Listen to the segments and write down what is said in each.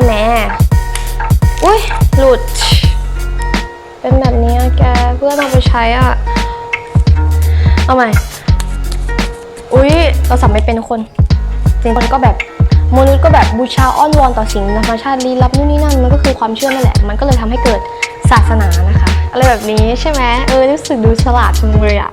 ช่ไหมอุ้ยหลุด เป็นแบบนี้แกเพื่อนเอาไปใช้อะ เอาใหม่ อุ้ยเราสับไม่เป็นคนจริงคนก็แบบมนุษย์ก็แบบบูชาอ้อนวอนต่อสิ่งธรรมชาติลี้ลับนู่นนี่นั่นมันก็คือความเชื่อนั่นแหละ มันก็เลยทำให้เกิดศาสนานะคะ อะไรแบบนี้ใช่ไหมเออรู้สึกดูฉลาดจังเลยอะ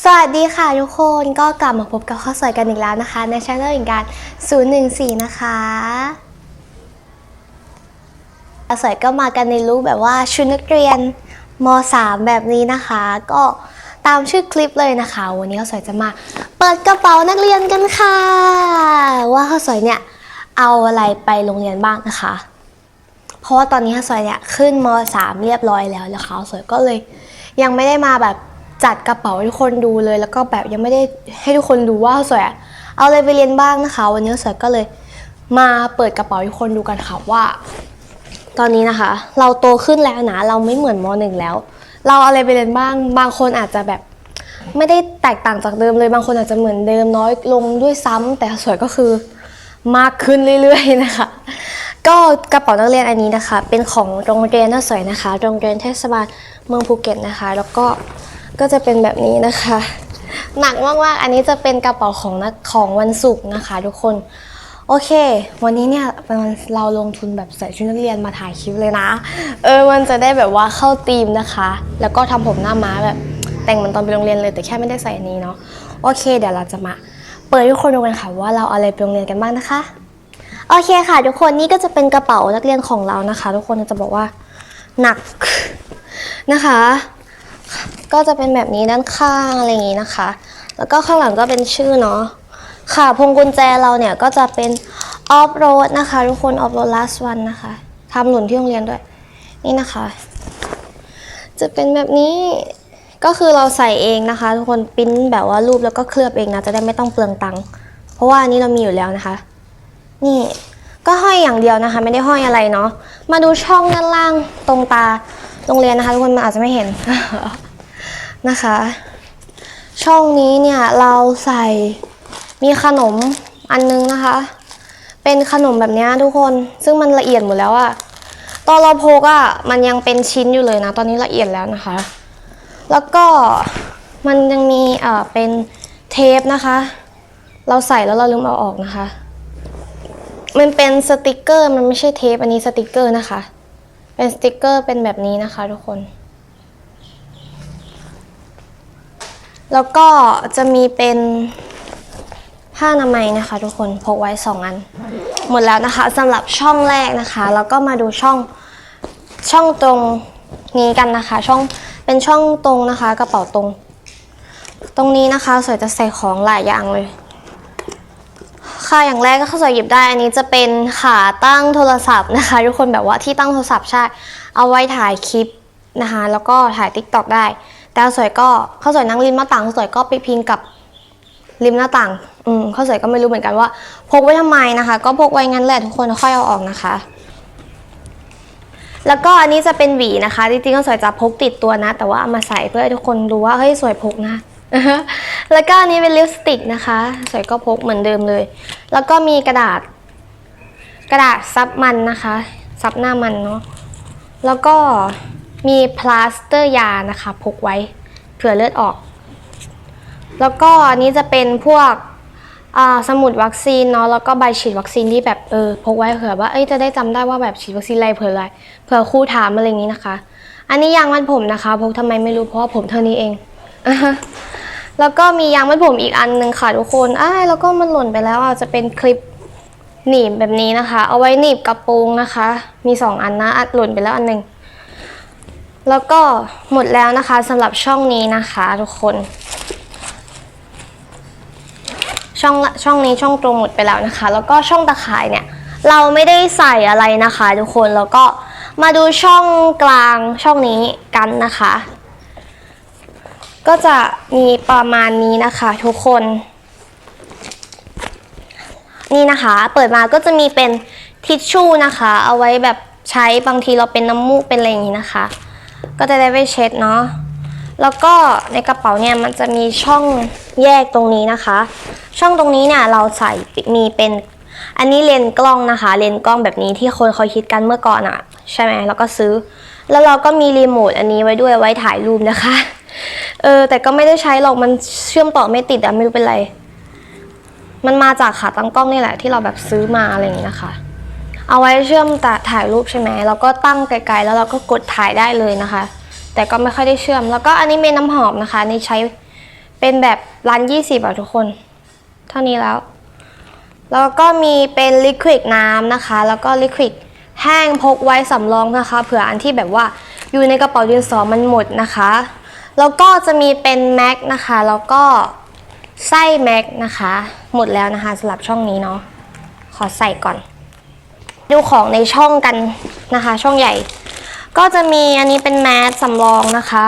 สวัสดีค่ะทุกคนก็กลับมาพบกับข้าวสวยกันอีกแล้วนะคะ ในช่องอีกการ 014 นะคะข้าวสวยก็มากันในรูปแบบว่าชุดนักเรียนม .3 แบบนี้นะคะ ก็ตามชื่อคลิปเลยนะคะ วันนี้ข้าวสวยจะมา เปิดกระเป๋านักเรียนกันค่ะ ว่าข้าวสวยเนี่ยเอาอะไรไปโรงเรียนบ้างนะคะ เพราะว่าตอนนี้ข้าวสวยเนี่ยขึ้นม .3 เรียบร้อยแล้วแล้วข้าวสวยก็เลยยังไม่ได้มาแบบ จัดกระเป๋าให้ทุกคนดูเลย แล้วก็แบบยังไม่ได้ให้ทุกคนดูว่าสวยเอาอะไรไปเรียนบ้างนะคะ วันนี้สวยก็เลยมาเปิดกระเป๋าให้ทุกคนดูกันค่ะว่า ตอนนี้นะคะ เราโตขึ้นแล้วนะเราไม่เหมือนมหนึ่งแล้ว เราเอาอะไรไปเรียนบ้าง บางคนอาจจะแบบไม่ได้แตกต่างจากเดิมเลยบางคนอาจจะเหมือนเดิมน้อยลงด้วยซ้ำแต่สวยก็คือมากขึ้นเรื่อยๆนะคะ ก็กระเป๋านักเรียนอันนี้นะคะ เป็นของโรงเรียนน่าสวยนะคะ โรงเรียนเทศบาลเมืองภูเก็ตนะคะ แล้วก็ ก็จะเป็นแบบนี้นะคะ หนักมากๆ อันนี้จะเป็นกระเป๋าของนักของวันศุกร์นะคะ ทุกคน โอเค วันนี้เนี่ยเป็นวันเราลงทุนแบบใส่ชุดนักเรียนมาถ่ายคลิปเลยนะ เออ มันจะได้แบบว่าเข้าธีมนะคะ แล้วก็ทำผมหน้าม้าแบบแต่งเหมือนตอนไปโรงเรียนเลยแต่แค่ไม่ได้ใส่อันนี้เนาะ โอเค เดี๋ยวเราจะมาเปิดให้ทุกคนดูกันค่ะว่าเราเอาอะไรไปโรงเรียนกันบ้างนะคะ โอเคค่ะ ทุกคนนี่ก็จะเป็นกระเป๋านักเรียนของเรานะคะ ทุกคนจะบอกว่าหนักนะคะ ก็จะเป็นแบบนี้ด้านข้างอะไรอย่างนี้นะคะ แล้วก็ข้างหลังก็เป็นชื่อเนาะค่ะพวงกุญแจเราเนี่ยก็จะเป็นออฟโรดนะคะ ทุกคนออฟโรด last one นะคะทำหล่นที่โรงเรียนด้วย นี่นะคะ จะเป็นแบบนี้ก็คือเราใส่เองนะคะ ทุกคนปิ้นแบบว่ารูปแล้วก็เคลือบเองนะ จะได้ไม่ต้องเปลืองตังค์เพราะว่าอันนี้เรามีอยู่แล้วนะคะ นี่ก็ห้อยอย่างเดียวนะคะ ไม่ได้ห้อยอะไรเนาะมาดูช่องด้านล่างตรงตา โรงเรียนนะคะทุกคนมันอาจจะไม่เห็นนะคะ ช่องนี้เนี่ยเราใส่มีขนมอันนึงนะคะ เป็นขนมแบบนี้ทุกคนซึ่งมันละเอียดหมดแล้วอะตอนเราโพกอะมันยังเป็นชิ้นอยู่เลยนะ ตอนนี้ละเอียดแล้วนะคะ แล้วก็มันยังมีเอ่อเป็นเทปนะคะ เราใส่แล้วเราลืมเอาออกนะคะ มันเป็นสติกเกอร์มันไม่ใช่เทปอันนี้สติกเกอร์นะคะ เป็นสติกเกอร์เป็นแบบนี้นะคะทุกคน แล้วก็จะมีเป็นผ้าอนามัยนะคะทุกคนพกไว้สองอัน หมดแล้วนะคะสำหรับช่องแรกนะคะ แล้วก็มาดูช่องช่องตรงนี้กันนะคะ ช่องเป็นช่องตรงนะคะ กระเป๋าตรง ตรงนี้นะคะสวยจะใส่ของหลายอย่างเลย ค่ะอย่างแรกก็ข้าวสวยหยิบได้ อันนี้จะเป็นขาตั้งโทรศัพท์นะคะ ทุกคนแบบว่าที่ตั้งโทรศัพท์ใช่เอาไว้ถ่ายคลิปนะคะ แล้วก็ถ่ายติ๊กต็อกได้ แต่สวยก็ข้าวสวยนั่งริมหน้าต่างสวยก็ไปพิงกับริมหน้าต่าง อืมข้าวสวยก็ไม่รู้เหมือนกันว่า พกไว้ทำไมนะคะ ก็พกไว้งั้นแหละทุกคนค่อยเอาออกนะคะ แล้วก็อันนี้จะเป็นหวีนะคะจริงๆก็สวยจะพกติดตัวนะ แต่ว่าเอามาใส่เพื่อให้ทุกคนดูว่าเฮ้ยสวยพกนะ แล้วก็อันนี้เป็นลิปสติกนะคะสวยก็พกเหมือนเดิมเลย แล้วก็มีกระดาษ กระดาษซับมันนะคะ ซับหน้ามันเนาะ แล้วก็มีพลาสเตอร์ยานะคะ พกไว้เผื่อเลือดออก แล้วก็อันนี้จะเป็นพวกสมุดวัคซีนเนาะแล้วก็ใบฉีดวัคซีนที่แบบเออพกไว้เผื่อว่าเอ้ยจะได้จำได้ว่าแบบฉีดวัคซีนอะไรเผื่ออะไรเผื่อครูถามอะไรอย่างนี้นะคะ อันนี้ยางมัดผมนะคะพกทำไมไม่รู้เพราะว่าผมเท่านี้เอง แล้วก็มียางมัดผมอีกอันหนึ่งค่ะทุกคนอ้ายแล้วก็มันหล่นไปแล้วอะจะเป็นคลิปหนีบแบบนี้นะคะ เอาไว้หนีบกระโปรงนะคะ มีสองอันนะอัดหล่นไปแล้วอันหนึ่งแล้วก็หมดแล้วนะคะสำหรับช่องนี้นะคะทุกคน ช่องช่องนี้ช่องตรงหมดไปแล้วนะคะ แล้วก็ช่องตะข่ายเนี่ย เราไม่ได้ใส่อะไรนะคะ ทุกคนแล้วก็มาดูช่องกลางช่องนี้กันนะคะ ก็จะมีประมาณนี้นะคะทุกคน นี่นะคะ เปิดมาก็จะมีเป็นทิชชู่นะคะ เอาไว้แบบใช้บางทีเราเป็นน้ำมูกเป็นอะไรอย่างนี้นะคะ ก็จะได้ไปเช็ดเนาะแล้วก็ในกระเป๋าเนี่ยมันจะมีช่องแยกตรงนี้นะคะ ช่องตรงนี้เนี่ยเราใส่มีเป็นอันนี้เลนกล้องนะคะ เลนกล้องแบบนี้ที่คนเขาคิดกันเมื่อก่อนอะใช่ไหมแล้วก็ซื้อ แล้วเราก็มีรีโมทอันนี้ไว้ด้วยไว้ถ่ายรูปนะคะ เออ แต่ก็ไม่ได้ใช้หรอกมันเชื่อมต่อไม่ติดอะไม่รู้เป็นไร มันมาจากขาตั้งกล้องนี่แหละ ที่เราแบบซื้อมาอะไรอย่างนี้นะคะ เอาไว้เชื่อมแต่ถ่ายรูปใช่ไหมแล้วก็ตั้งไกลๆแล้วเราก็กดถ่ายได้เลยนะคะ แต่ก็ไม่ค่อยได้เชื่อม แล้วก็อันนี้เป็นน้ำหอมนะคะนี่ใช้เป็นแบบร้านยี่สิบอะทุกคน เท่านี้แล้ว แล้วก็มีเป็นลิควิดน้ำนะคะ แล้วก็ลิควิดแห้งพกไว้สำรองนะคะ เผื่ออันที่แบบว่าอยู่ในกระเป๋าดินสอมันหมดนะคะ แล้วก็จะมีเป็นแม็กนะคะ แล้วก็ไส้แม็กนะคะ หมดแล้วนะคะสำหรับช่องนี้เนาะ ขอใส่ก่อน ดูของในช่องกันนะคะ ช่องใหญ่ ก็จะมีอันนี้เป็นแมสสำรองนะคะ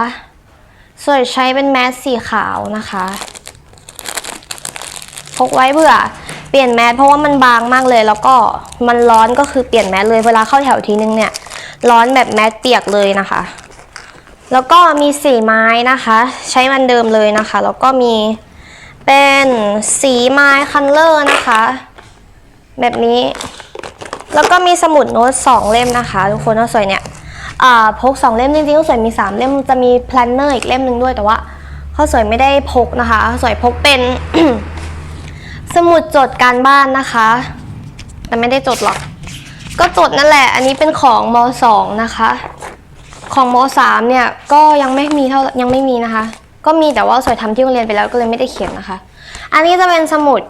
ส่วนใช้เป็นแมสสีขาวนะคะพกไว้เผื่อเปลี่ยนแมสเพราะว่ามันบางมากเลย แล้วก็มันร้อนก็คือเปลี่ยนแมสเลยเวลาเข้าแถวทีนึงเนี่ย ร้อนแบบแมสเปียกเลยนะคะ แล้วก็มีสีไม้นะคะ ใช้มันเดิมเลยนะคะ แล้วก็มีเป็นสีไม้คันเลอร์นะคะ แบบนี้ แล้วก็มีสมุดโน้ตสองเล่มนะคะทุกคนข้าสวยเนี่ยพกสองเล่มจริงๆข้าวสวยมีสามเล่มจะมีแพลนเนอร์อีกเล่มหนึ่งด้วยแต่ว่าข้าวสวยไม่ได้พกนะคะข้าวสวยพกเป็น สมุดจดการบ้านนะคะ แต่ไม่ได้จดหรอก ก็จดนั่นแหละ อันนี้เป็นของมสองนะคะ ของมสามเนี่ยก็ยังไม่มีเท่ายังไม่มีนะคะ ก็มีแต่ว่าสวยทำที่โรงเรียนไปแล้วก็เลยไม่ได้เขียนนะคะ อันนี้จะเป็นสมุด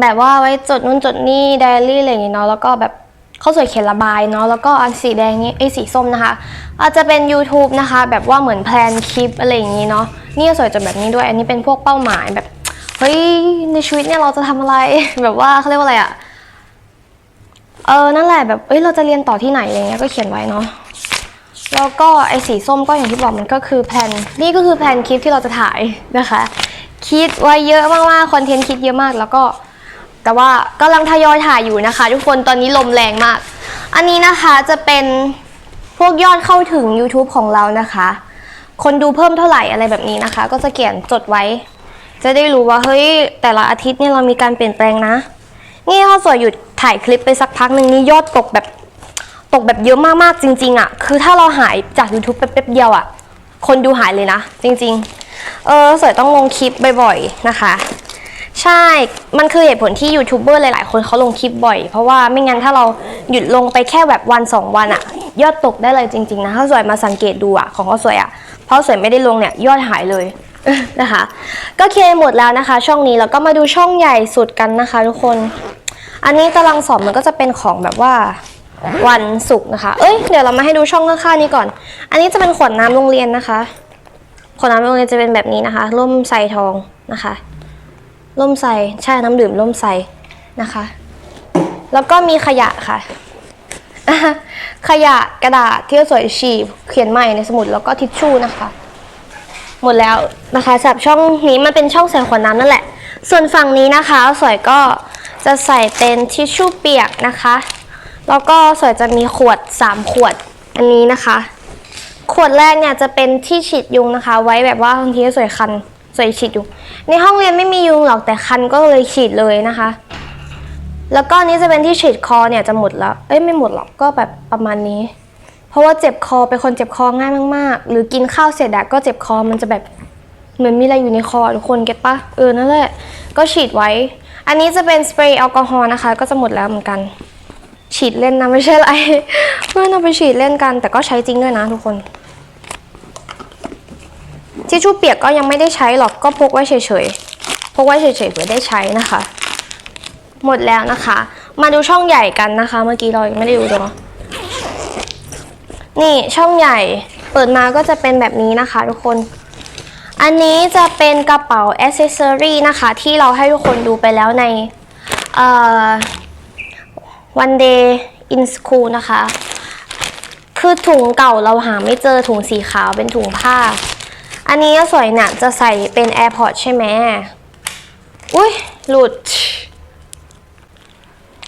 แบบว่าไว้จดนู่นจดนี่ไดอารี่อะไรอย่างงี้เนาะแล้วก็แบบเขาสวยเขียนระบายเนาะแล้วก็อันสีแดงนี้ไอ้สีส้มนะคะ อาจจะเป็น YouTube นะคะ แบบว่าเหมือนแพลนคลิปอะไรอย่างงี้เนาะนี่สวยจดแบบนี้ด้วย อันนี้เป็นพวกเป้าหมายแบบเฮ้ยในชีวิตเนี่ยเราจะทำอะไรแบบว่าเขาเรียกว่าอะไรอะเออนั่นแหละแบบเอ้ยเราจะเรียนต่อที่ไหนอะไรเงี้ยก็เขียนไว้เนาะ แล้วก็ไอ้สีส้มก็อย่างที่บอกมันก็คือแผนนี่ก็คือแผนคลิปที่เราจะถ่ายนะคะ คิดไว้เยอะมากๆคอนเทนต์คิดเยอะมากแล้วก็ แต่ว่ากำลังทยอยถ่ายอยู่นะคะ ทุกคนตอนนี้ลมแรงมาก อันนี้นะคะจะเป็นพวกยอดเข้าถึง YouTube ของเรานะคะ คนดูเพิ่มเท่าไหร่อะไรแบบนี้นะคะ ก็จะเขียนจดไว้ จะได้รู้ว่าเฮ้ยแต่ละอาทิตย์เนี่ยเรามีการเปลี่ยนแปลงนะ นี่ข้าวสวยหยุดถ่ายคลิปไปสักพักหนึ่งนี่ยอดตกแบบ ตกแบบเยอะมากๆจริง ๆอะ่ะ คือถ้าเราหายจาก YouTube แป๊บเดียวอะ่ะ คนดูหายเลยนะ จริง ๆ เออสวยต้องลงคลิปบ่อยๆนะคะ ใช่ มันคือเหตุผลที่ยูทูบเบอร์หลายๆ คนเขาลงคลิปบ่อย เพราะว่าไม่งั้นถ้าเราหยุดลงไปแค่แบบวันสองวันอะยอดตกได้เลยจริง ๆ นะถ้าสวยมาสังเกตดูอะของเขาสวยอะเพราะสวยไม่ได้ลงเนี่ยยอดหายเลยนะคะ ก็เคลียร์หมดแล้วนะคะ ช่องนี้แล้วก็มาดูช่องใหญ่สุดกันนะคะ ทุกคน อันนี้ตารางสอบมันก็จะเป็นของแบบว่า วันศุกร์นะคะ เอ้ย เดี๋ยวเรามาให้ดูช่องข้างๆนี้ก่อน อันนี้จะเป็นขวดน้ำโรงเรียนนะคะ ขวดน้ำโรงเรียนจะเป็นแบบนี้นะคะ ร่มใส่ทองนะคะ ร่มใส่ใช่น้ำดื่มร่มใส่นะคะ แล้วก็มีขยะค่ะ ขยะกระดาษที่สวยฉีกเขียนใหม่ในสมุดแล้วก็ทิชชู่นะคะ หมดแล้วนะคะสำหรับช่องนี้มันเป็นช่องใส่ขวดน้ำนั่นแหละ ส่วนฝั่งนี้นะคะสวยก็จะใส่เป็นทิชชู่เปียกนะคะ แล้วก็สวยจะมีขวด 3 ขวดอันนี้นะคะ ขวดแรกเนี่ยจะเป็นที่ฉีดยุงนะคะ ไว้แบบว่าบางทีสวยคันสวยฉีดยุง ในห้องเรียนไม่มียุงหรอกแต่คันก็เลยฉีดเลยนะคะ แล้วก็นนี้จะเป็นที่ฉีดคอเนี่ยจะหมดแล้ว เอ้ยไม่หมดหรอกก็แบบประมาณนี้ เพราะว่าเจ็บคอเป็นคนเจ็บคอง่ายมากๆ หรือกินข้าวเสร็จอะก็เจ็บคอมันจะแบบเหมือนมีอะไรอยู่ในคอทุกคนเก็ตปะเออนั่นแหละก็ฉีดไว้ อันนี้จะเป็นสเปรย์แอลกอฮอล์นะคะ ก็จะหมดแล้วเหมือนกัน ฉีดเล่นนะไม่ใช่อะไรเพื่อนเอาไปฉีดเล่นกัน แต่ก็ใช้จริงด้วยนะทุกคนทิชชู่เปียกก็ยังไม่ได้ใช้หรอกก็พกไว้เฉยๆพกไว้เฉยๆเผื่อได้ใช้นะคะ หมดแล้วนะคะ มาดูช่องใหญ่กันนะคะ เมื่อกี้เรายังไม่ได้ดูเลยเนาะนี่ช่องใหญ่เปิดมาก็จะเป็นแบบนี้นะคะทุกคน อันนี้จะเป็นกระเป๋าอ c เซสซอรีนะคะ ที่เราให้ทุกคนดูไปแล้วในเอ่อ one day in school นะคะ คือถุงเก่าเราหาไม่เจอถุงสีขาวเป็นถุงผ้า อันนี้สวยเนี่ยจะใส่เป็น AirPod ใช่ไหมอุ้ยหลุด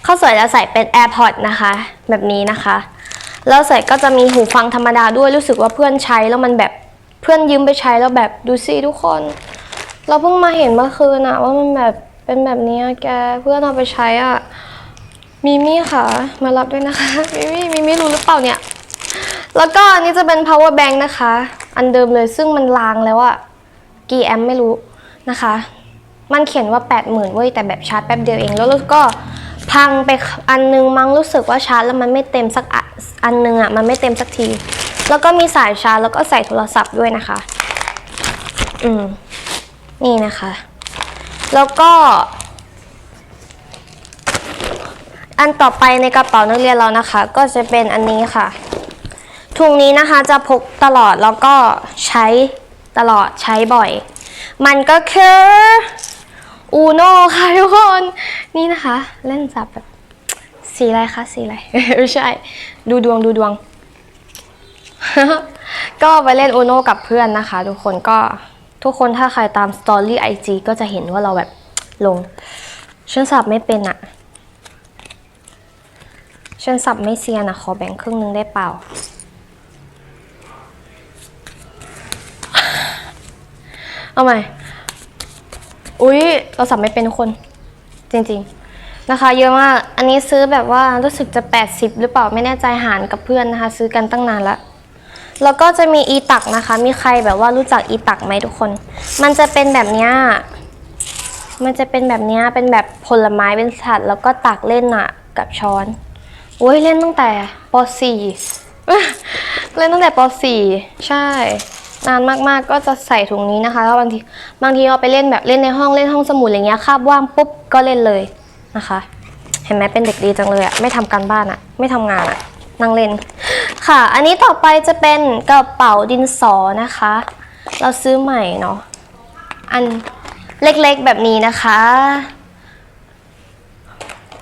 ข้าวสวยจะใส่เป็น AirPod นะคะ แบบนี้นะคะ แล้วใส่ก็จะมีหูฟังธรรมดาด้วยรู้สึกว่าเพื่อนใช้แล้วมันแบบเพื่อนยืมไปใช้แล้วแบบดูสิทุกคน เราเพิ่งมาเห็นเมื่อคืนอะว่ามันแบบเป็นแบบนี้แกเพื่อนเอาไปใช้อะ มิมี่ค่ะมารับด้วยนะคะมิมี่มิมี่รู้หรือเปล่าเนี่ย แล้วก็อันนี้จะเป็น power bank นะคะ อันเดิมเลยซึ่งมันลางแล้วอะกี่แอมไม่รู้นะคะ มันเขียนว่า 80,000เว้ยแต่แบบชาร์จแป๊บเดียวเองแล้วก็พังไปอันนึงมั้งรู้สึกว่าชาร์จแล้วมันไม่เต็มสักอันนึงอะมันไม่เต็มสักที แล้วก็มีสายชาร์จแล้วก็ใส่โทรศัพท์ด้วยนะคะ อืมนี่นะคะ แล้วก็ อันต่อไปในกระเป๋านักเรียนเรานะคะ ก็จะเป็นอันนี้ค่ะ ถุงนี้นะคะจะพกตลอดแล้วก็ใช้ตลอดใช้บ่อย มันก็คืออูโนค่ะทุกคน นี่นะคะ เล่นจับแบบสีอะไรคะสีอะไร ไม่ใช่ ดูดวงดูดวง ก็ไปเล่นอูโนกับเพื่อนนะคะ ทุกคนก็ทุกคนถ้าใครตามสตอรี่ไอจีก็จะเห็นว่าเราแบบลง ฉันสับไม่เป็นอะ ฉันสับไม่เซียนอะขอแบ่งครึ่งนึงได้เปล่า เอาใหม่ อุ๊ย เราสับไม่เป็นคน จริงๆ นะคะ เยอะมาก อันนี้ซื้อแบบว่ารู้สึกจะ 80 หรือเปล่าไม่แน่ใจหารกับเพื่อนนะคะ ซื้อกันตั้งนานแล้วแล้วก็จะมีอีตักนะคะ มีใครแบบว่ารู้จักอีตักไหมทุกคน มันจะเป็นแบบเนี้ยมันจะเป็นแบบนี้เป็นแบบผลไม้เป็นสัตว์ แล้วก็ตักเล่นอะกับช้อน โอ้ยเล่นตั้งแต่ป .4 เล่นตั้งแต่ป .4 ใช่ นานมากๆก็จะใส่ถุงนี้นะคะแล้วบางทีบางทีเราไปเล่นแบบเล่นในห้องเล่นห้องสมุดอะไรเงี้ยคาบว่างปุ๊บก็เล่นเลยนะคะ เห็นไหมเป็นเด็กดีจังเลยอะไม่ทำการบ้านอะไม่ทำงานอะนั่งเล่นค่ะ อันนี้ต่อไปจะเป็นกระเป๋าดินสอนะคะ เราซื้อใหม่เนาะอันเล็กๆแบบนี้นะคะ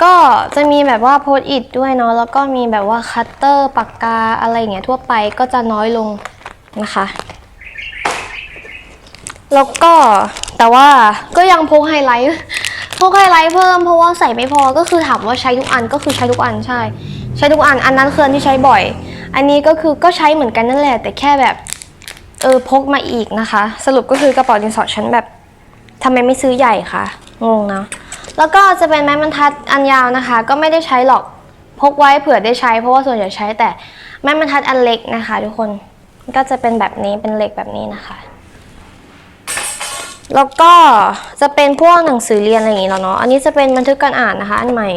ก็จะมีแบบว่าโพสอิดด้วยเนาะแล้วก็มีแบบว่าคัตเตอร์ปากกาอะไรอย่างเงี้ยทั่วไปก็จะน้อยลงนะคะ แล้วก็แต่ว่าก็ยังพกไฮไลท์พกไฮไลท์เพิ่มเพราะว่าใส่ไม่พอก็คือถามว่าใช้ทุกอันก็คือใช้ทุกอันใช่ ใช้ทุกอันอันนั้นคืออันที่ใช้บ่อย อันนี้ก็คือก็ใช้เหมือนกันนั่นแหละ แต่แค่แบบเออพกมาอีกนะคะ สรุปก็คือกระเป๋าดินสอฉันแบบทำไมไม่ซื้อใหญ่คะงงเนาะ แล้วก็จะเป็นไม้บรรทัดอันยาวนะคะ ก็ไม่ได้ใช้หรอกพกไว้เผื่อได้ใช้ เพราะว่าส่วนใหญ่ใช้แต่ไม้บรรทัดอันเล็กนะคะ ทุกคนก็จะเป็นแบบนี้เป็นเหล็กแบบนี้นะคะ แล้วก็จะเป็นพวกหนังสือเรียนอะไรอย่างงี้แล้วเนาะอันนี้จะเป็นบันทึกการอ่านนะคะ อันใหม่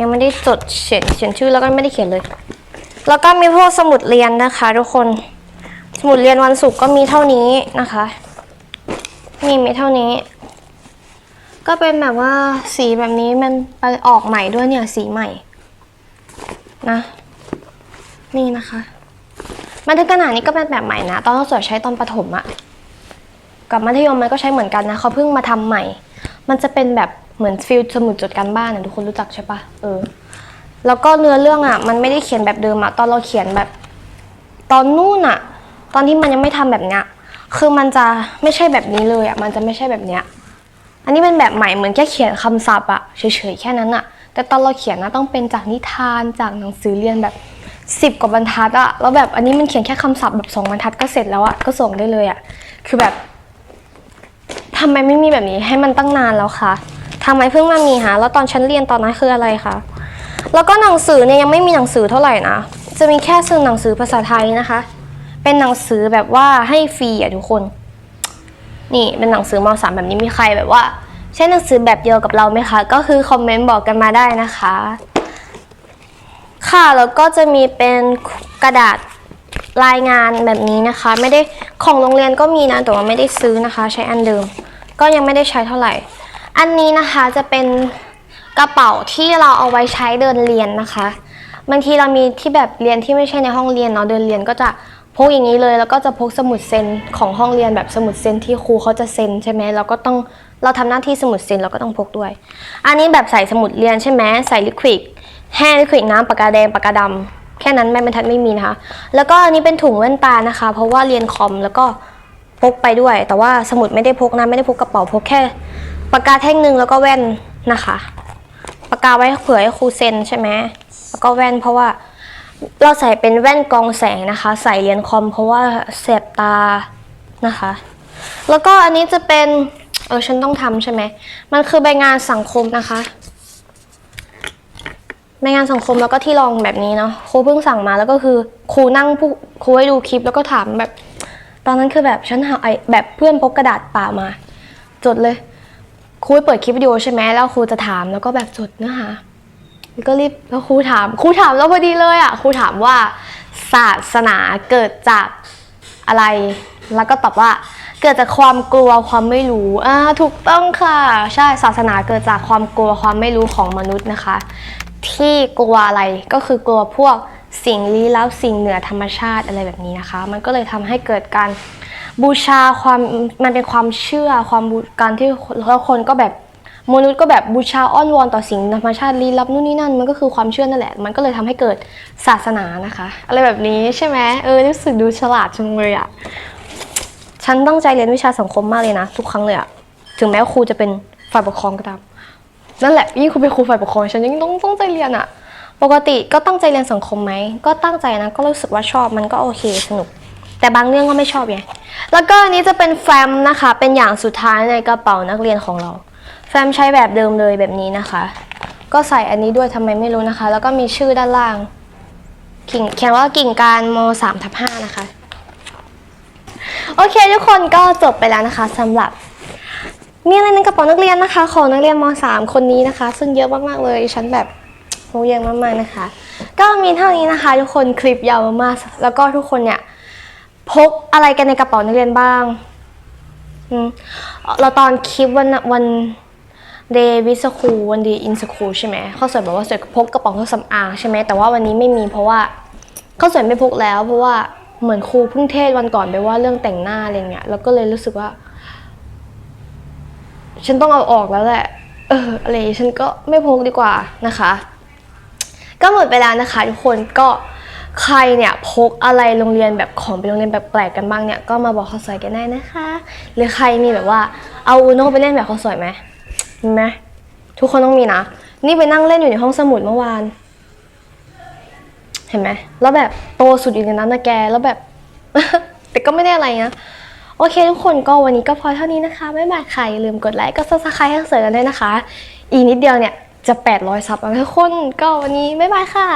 ยังไม่ได้จดเขียนเขียนชื่อแล้วก็ไม่ได้เขียนเลย แล้วก็มีพวกสมุดเรียนนะคะ ทุกคนสมุดเรียนวันศุกร์ก็มีเท่านี้นะคะ มีมีเท่านี้ ก็เป็นแบบว่าสีแบบนี้มันไปออกใหม่ด้วยเนี่ยสีใหม่นะ นี่นะคะบันทึกการอ่านนี่ก็เป็นแบบใหม่นะตอนเราสวยใช้ตอนประถมอะกับมัธยมมันก็ใช้เหมือนกันนะเขาเพิ่งมาทำใหม่ มันจะเป็นแบบเหมือนฟิลสมุดจดการบ้านอะทุกคนรู้จักใช่ปะเออแล้วก็เนื้อเรื่องอะมันไม่ได้เขียนแบบเดิมอะตอนเราเขียนแบบ ตอนนู่นอะตอนที่มันยังไม่ทำแบบเนี้ยคือมันจะไม่ใช่แบบนี้เลยอะมันจะไม่ใช่แบบเนี้ย อันนี้เป็นแบบใหม่เหมือนแค่เขียนคำศัพท์อะเฉยๆแค่นั้นอะแต่ตอนเราเขียนนะต้องเป็นจากนิทานจากหนังสือเรียนแบบสิบกว่าบรรทัดอะแล้วแบบอันนี้มันเขียนแค่คำศัพท์แบบสองบรรทัดก็เสร็จแล้วอะก็ส่งได้เลยอะคือแบบทำไมไม่มีแบบนี้ให้มันตั้งนานแล้วคะทำไมเพิ่งมามีคะแล้วตอนฉันเรียนตอนนั้นคืออะไรคะแล้วก็หนังสือเนี่ยยังไม่มีหนังสือเท่าไหร่นะจะมีแค่ซื้อหนังสือภาษาไทยนะคะ เป็นหนังสือแบบว่าให้ฟรีอะทุกคน นี่เป็นหนังสือมสามแบบนี้มีใครแบบว่า ใช้หนังสือแบบเดียวกับเราไหมคะ ก็คือคอมเมนต์บอกกันมาได้นะคะ ค่ะแล้วก็จะมีเป็นกระดาษรายงานแบบนี้นะคะ ไม่ได้ของโรงเรียนก็มีนะแต่ว่าไม่ได้ซื้อนะคะ ใช้อันเดิม ก็ยังไม่ได้ใช้เท่าไหร่ อันนี้นะคะจะเป็นกระเป๋าที่เราเอาไว้ใช้เดินเรียนนะคะบางทีเรามีที่แบบเรียนที่ไม่ใช่ในห้องเรียนเนาะเดินเรียนก็จะ พกอย่างนี้เลยแล้วก็จะพกสมุดเซ็นของห้องเรียนแบบสมุดเซ็นที่ครูเขาจะเซ็นใช่ไหมเราก็ต้องเราทำหน้าที่สมุดเซ็นเราก็ต้องพกด้วย อันนี้แบบใส่สมุดเรียนใช่ไหมใส่ลิควิดแห้งลิควิดน้ำปากกาแดงปากกาดำแค่นั้นไม่บรรทัดไม่มีนะคะ แล้วก็อันนี้เป็นถุงแว่นตานะคะ เพราะว่าเรียนคอมแล้วก็พกไปด้วย แต่ว่าสมุดไม่ได้พกนะไม่ได้พกกระเป๋าพกแค่ปากกาแท่งหนึ่งแล้วก็แว่นนะคะปากกาไว้เผื่อให้ครูเซ็นใช่ไหมแล้วก็แว่นเพราะว่า เราใส่เป็นแว่นกองแสงนะคะ ใส่เรียนคอมเพราะว่าแสบตานะคะ แล้วก็อันนี้จะเป็นเออฉันต้องทำใช่ไหมมันคือใบงานสังคมนะคะใบงานสังคมแล้วก็ที่รองแบบนี้เนาะครูเพิ่งสั่งมาแล้วก็คือครูนั่งผู้ครูให้ดูคลิปแล้วก็ถามแบบ ตอนนั้นคือแบบฉันหาไอแบบเพื่อนพกกระดาษเปล่ามา จดเลยครูให้เปิดคลิปวิดีโอใช่ไหมแล้วครูจะถามแล้วก็แบบจดเนื้อหา ก็รีบแล้วครูถามครูถามแล้วพอดีเลยอะครูถามว่าศาสนาเกิดจากอะไร แล้วก็ตอบว่าเกิดจากความกลัวความไม่รู้อ่าถูกต้องค่ะ ใช่ศาสนาเกิดจากความกลัวความไม่รู้ของมนุษย์นะคะ ที่กลัวอะไรก็คือกลัวพวกสิ่งลี้ลับสิ่งเหนือธรรมชาติอะไรแบบนี้นะคะ มันก็เลยทำให้เกิดการบูชาความมันเป็นความเชื่อความบูการที่แล้วคนก็แบบ มนุษย์ก็แบบบูชาอ้อนวอนต่อสิ่งธรรมชาติลี้ลับนู่นนี่นั่นมันก็คือความเชื่อนั่นแหละ มันก็เลยทำให้เกิดศาสนานะคะ อะไรแบบนี้ใช่ไหมเออรู้สึกดูฉลาดจังเลยอะฉันตั้งใจเรียนวิชาสังคมมากเลยนะ ทุกครั้งเลยอะถึงแม้ว่าครูจะเป็นฝ่ายปกครองก็ตามนั่นแหละยิ่งครูเป็นครูฝ่ายปกครองฉันยังต้องต้องใจเรียนอะปกติก็ตั้งใจเรียนสังคมไหมก็ตั้งใจนะก็รู้สึกว่าชอบมันก็โอเคสนุกแต่บางเรื่องก็ไม่ชอบไง แล้วก็อันนี้จะเป็นแฟ้มนะคะ เป็นอย่างสุดท้ายในกระเป๋านักเรียนของเรา แฟ้มใช้แบบเดิมเลยแบบนี้นะคะ ก็ใส่อันนี้ด้วยทำไมไม่รู้นะคะ แล้วก็มีชื่อด้านล่างกิ่งเขียนว่ากิ่งการม3ทับ5นะคะ โอเคทุกคนก็จบไปแล้วนะคะสำหรับมีอะไรในกระเป๋านักเรียนนะคะ ของนักเรียนม3คนนี้นะคะ ซึ่งเยอะมากๆเลยฉันแบบโหเยอะมากๆนะคะ ก็มีเท่านี้นะคะ ทุกคนคลิปยาวมากๆแล้วก็ทุกคนเนี่ยพกอะไรกันในกระเป๋านักเรียนบ้าง เราตอนคลิปวันวัน เดวิสคูวันดีอินสคูใช่ไหมเขาสวยบอกว่าสวยพกกระป๋าเครื่องสำอางใช่ไหมแต่ว่าวันนี้ไม่มีเพราะว่าเขาสวยไม่พกแล้ว เพราะว่าเหมือนครูเพิ่งเทศวันก่อนไปว่าเรื่องแต่งหน้าอะไรเงี้ยแล้วก็เลยรู้สึกว่า ฉันต้องเอาออกแล้วแหละ เอออะไรฉันก็ไม่พกดีกว่านะคะ ก็หมดไปแล้วนะคะ ทุกคนก็ใครเนี่ยพกอะไรโรงเรียนแบบของไปโรงเรียนแบบแปลกกันบ้างเนี่ยก็มาบอกข้าวสวยกันได้นะคะ หรือใครมีแบบว่าเอาอูโนไปเล่นแบบข้าวสวยไหม เห็นไหมทุกคนต้องมีนะ นี่ไปนั่งเล่นอยู่ในห้องสมุดเมื่อวาน เห็นไหม แล้วแบบโตสุดอยู่ในนั้นนะแก แล้วแบบ แต่ก็ไม่ได้อะไรนะ โอเคทุกคนก็วันนี้ก็พอเท่านี้นะคะ ไม่บายใครลืมกดไลค์ก็ซับสไครต์ทั้งเสือกันด้วยนะคะ อีกนิดเดียวเนี่ยจะ 800ซับแล้วทุกคน ก็วันนี้ไม่บายค่ะ